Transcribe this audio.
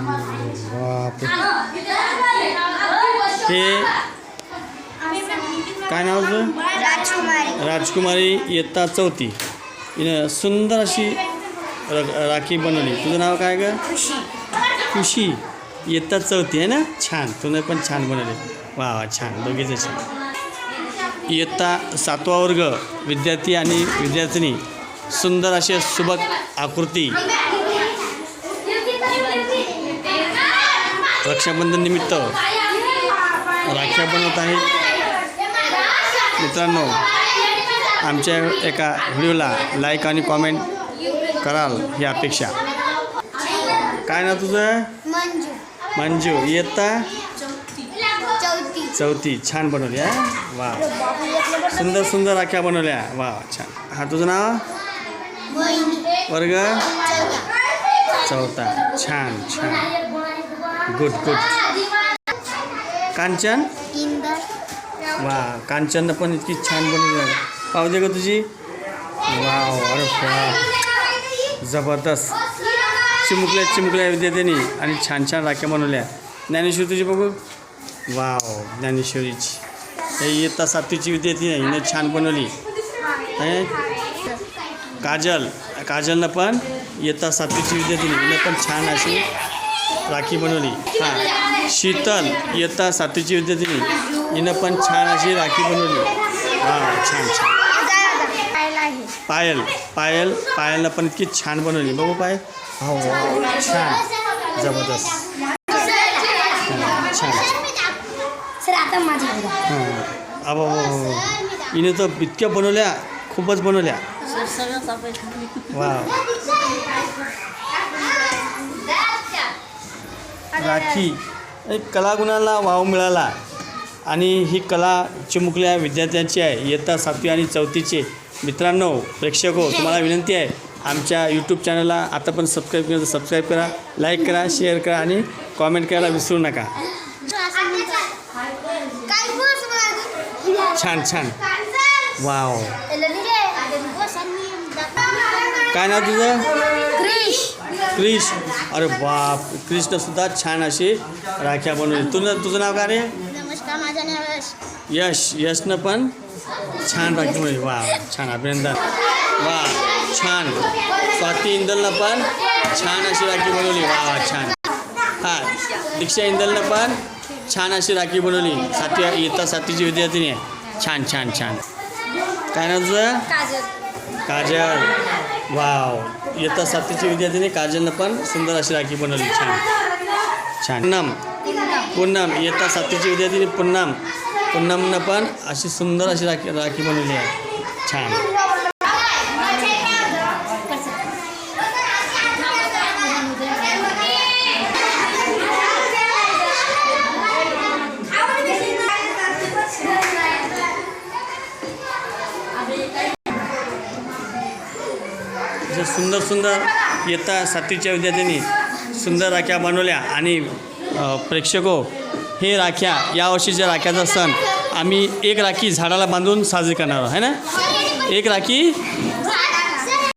बापरे हे काय नाव तुझं? राजकुमारी. राजकुमारी इयत्ता चौथी. हिनं सुंदर अशी र राखी बनवली. तुझं नाव काय ग? खुशी. इयत्ता चौथी आहे ना? छान. तुनं पण छान बनवले. वा वा छान. दोघीचं छान. इयत्ता सातवा वर्ग विद्यार्थी आणि विद्यार्थिनी. सुंदर असे सुबक आकृती. रक्षाबंधन निमित्त राख्या बनवत आहेत मित्रांनो आमच्या एका व्हिडिओला लाईक आणि कॉमेंट कराल ही अपेक्षा. काय ना तुझं? मंजू. इयत्ता? चौथी. छान बनवली हा? वा. सुंदर सुंदर राख्या बनवल्या. वा छान. हा तुझं नाव? वर्ग? चौथा. चौथा. छान छान. Good good Kanchan? वा कांचननं पण इतकी छान बनवली. आहे. पाहू दे ग तुझी. वाव अरे वा. जबरदस्त. चिमुकल्या चिमुकल्या विद्यार्थ्यांनी आणि छान छान राख्या बनवल्या. ज्ञानेश्वरी तुझी बघू. वाव ज्ञानेश्वरीची. हे इयत्ता सातवीची विद्यार्थी आहे हिने छान बनवली. हे? काजल. काजलनं पण इयत्ता सातवीची विद्यार्थी हिने पण छान अशी राखी बनवली हां. शीतल इयत्ता सातवीची विद्यार्थिनी. हिनं पण छान अशी राखी बनवली. वा छान छान. पायल पायल पायलनं पण इतकी छान बनवली. बघू पाय हो छान. जबरदस्त. छान. हां. अब हिने तर इतक्या बनवल्या खूपच बनवल्या. वा राखी एक कलागुणाला वाव मिळाला आणि ही कला चिमुकल्या विद्यार्थ्यांची आहे. इयत्ता सातवी आणि चौथीचे मित्रांनो प्रेक्षक तुम्हाला विनंती आहे आमच्या यूट्यूब चॅनलला आता पण सबस्क्राईब केलं तर सबस्क्राईब करा लाईक करा शेअर करा आणि कॉमेंट करायला विसरू नका. छान छान. वाव काय नाव तुझं? क्रिश। क्रिश। अरे बाप कृष्णसुद्धा छान अशी राख्या बनवली. तुझं तुझं नाव काय रे? नमस्कार माझं नाव यश. यश यशनं पण छान राखी बनवली. वा छान अभिनंदन. वा छान. स्वाती इंदलनं पण छान अशी राखी बनवली. वा वा छान. हां दीक्षा इंदलनं पण छान अशी राखी बनवली. सातवी इयत्ता सातवीची विद्यार्थिनी आहे. छान छान छान. काय नाव तुझं? काजल. वाव. इयत्ता सातवीची विद्यार्थिनी काजलनं पण सुंदर अशी राखी बनवली. छान. छान. पूनम पूनम इयत्ता सातवीची विद्यार्थिनी पूनम पूनमनं पण अशी सुंदर अशी राखी राखी बनवली आहे. छान. सुंदर सुंदर इयत्ता सातवीच्या विद्यार्थ्यांनी सुंदर राख्या बनवल्या आणि प्रेक्षको हे राख्या यावर्षीच्या राख्याचा सण आम्ही एक राखी झाडाला बांधून साजरी करणार आहोत है ना? एक राखी